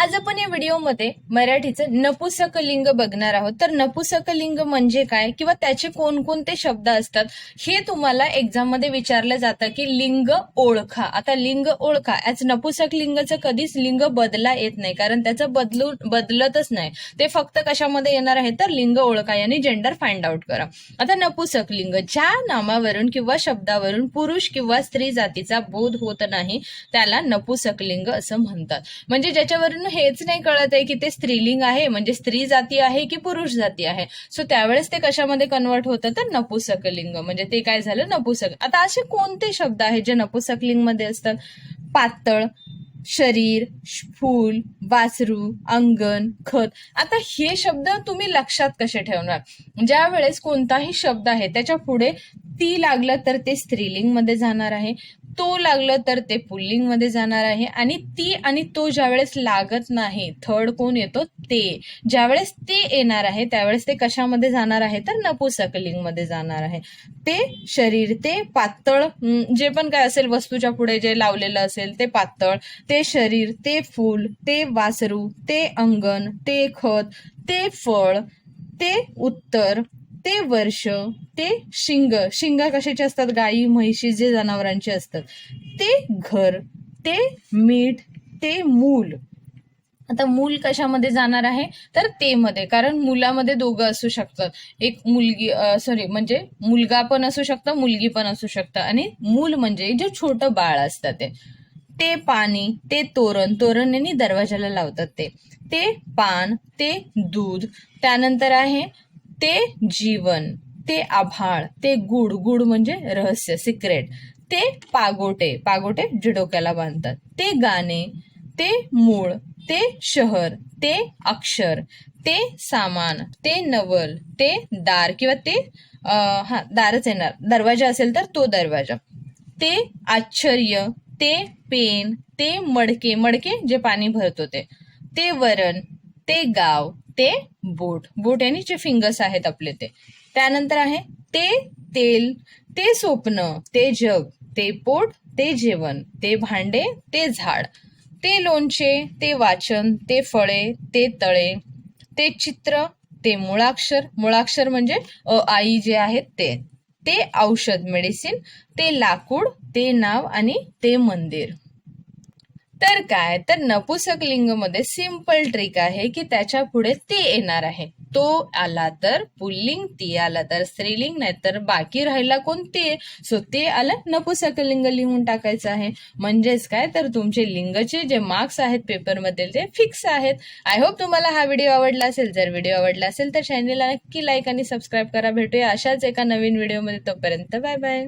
आज आपण या व्हिडिओमध्ये मराठीचं नपुसक लिंग बघणार आहोत. तर नपुसक लिंग म्हणजे काय किंवा त्याचे कोणकोणते शब्द असतात हे तुम्हाला एक्झाममध्ये विचारलं जातं की लिंग ओळखा. आता लिंग ओळखा. याच नपुसक लिंगचं कधीच लिंग बदला येत नाही कारण त्याचं बदलून बदलतच नाही. ते फक्त कशामध्ये येणार आहे? तर लिंग ओळखा यांनी जेंडर फाइंड आउट करा. आता नपुसक लिंग. ज्या नामावरून किंवा शब्दावरून पुरुष किंवा स्त्री जातीचा बोध होत नाही त्याला नपुसक लिंग असं म्हणतात. म्हणजे ज्याच्यावरून हेच नाही कळत आहे की ते स्त्रीलिंग आहे म्हणजे स्त्री जाती आहे की पुरुष जाती आहे. सो त्यावेळेस ते कशामध्ये कन्वर्ट होतं तर नपुसकलिंग म्हणजे ते काय झालं? नपुसक आता असे कोणते शब्द आहेत जे नपुसकलिंगमध्ये असतात? पातळ शरीर फूल वासरू अंगण खत. आता हे शब्द तुम्ही लक्षात कसे ठेवणार? ज्या वेळेस कोणताही शब्द आहे त्याच्या पुढे ती लागलं तर ते स्त्रीलिंगमध्ये जाणार आहे. तो लागलं तर ते पुल्लिंगमध्ये जाणार आहे. आणि ती आणि तो ज्यावेळेस लागत नाही थर्ड कोण येतो? ते. ज्यावेळेस ते येणार आहे त्यावेळेस ते कशामध्ये जाणार आहे? तर नपुसकलिंगमध्ये जाणार आहे. ते शरीर ते पातळ जे पण काय असेल वस्तूच्या पुढे जे लावलेलं असेल ते पातळ. ते शरीर ते फूल ते वासरू ते अंगण ते खत ते फळ ते उत्तर ते वर्ष ते शिंग शिंग कशाचे असतात? गाई म्हैशी जे जनावरांचे असतात. ते घर ते मीठ ते मूल. आता मूल कशामध्ये जाणार आहे? तर ते मध्ये कारण मुलामध्ये दोघं असू शकतात. एक मुलगी सॉरी म्हणजे मुलगा पण असू शकतं मुलगी पण असू शकतं. आणि मूल म्हणजे जे छोटं बाळ असतं ते. ते पाणी ते तोरण तोरण यांनी दरवाजाला लावतात ते. ते पान ते दूध. त्यानंतर आहे ते जीवन ते आभाळ ते गुड गुड म्हणजे रहस्य सिक्रेट ते पागोटे पागोटे जे डोक्याला बांधतात. ते गाणे ते मूळ ते शहर ते अक्षर ते सामान ते नवल ते दार किंवा ते हा दारच येणार. दरवाजा असेल तर तो दरवाजा. ते आश्चर्य ते पेन ते मडके मडके जे पाणी भरत होते ते वरण ते गाव ते बोट. बोट यांनी जे फिंगर्स आहेत आपले ते. त्यानंतर आहे ते तेल ते स्वप्न ते जग ते पोट ते जेवण ते भांडे ते झाड. ते लोणचे ते वाचन ते फळे ते तळे ते चित्र ते मुळाक्षर. मुळाक्षर म्हणजे अ आई जे आहेत ते. ते औषध मेडिसिन ते लाकूड ते नाव आणि ते मंदिर. तर काय? तर नपुसक लिंगमध्ये सिंपल ट्रिक आहे की त्याच्या पुढे ते येणार आहे. तो आला तर पुल्लिंग ती आला तर स्त्रीलिंग नाही तर बाकी राहिला कोणती सो ते आलं नपुसक लिंग लिहून टाकायचं आहे. म्हणजेच काय? तर तुमचे लिंगचे जे मार्क्स आहेत पेपरमधील ते फिक्स आहेत. आय होप तुम्हाला हा व्हिडिओ आवडला असेल. जर व्हिडिओ आवडला असेल तर चॅनेलला नक्की लाईक आणि सबस्क्राईब करा. भेटूया अशाच एका नवीन व्हिडिओमध्ये तोपर्यंत बाय बाय